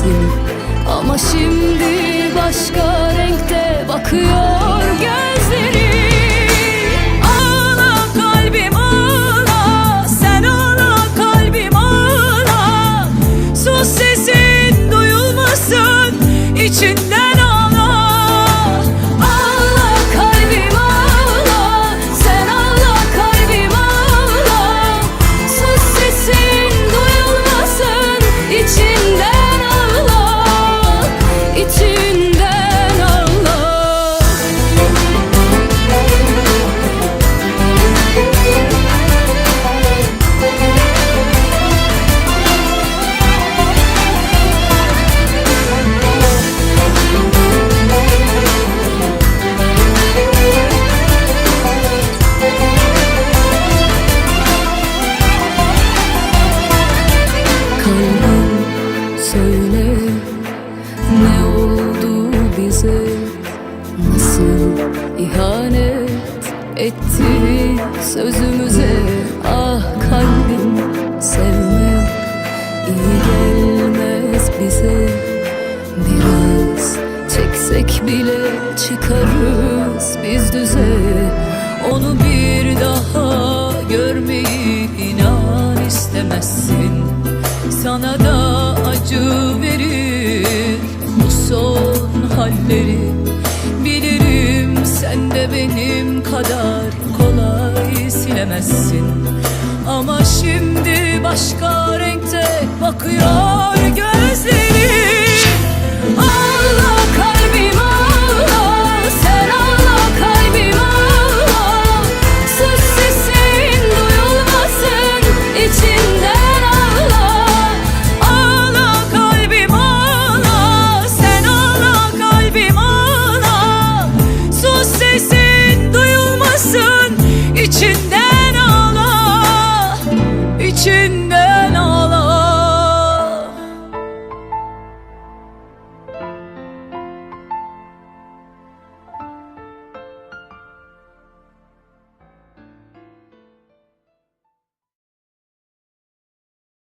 silemezsin Ama şimdi başka renkte bakıyor gözlerim Ağla kalbim ağla Sen ağla kalbim ağla Sus sesin duyulmasın içinden Söyle. Ne oldu bize? Nasıl ihanet etti sözümüze? Ah kalbim sevme iyi gelmez bize. Biraz çeksek bile çıkarız biz düze. Onu bir daha görmeyi inan istemezsin sana da acı verir. Bu son halleri Bilirim sen de benim kadar kolay silemezsin. Ama şimdi başka renkte bakıyor gönlüm.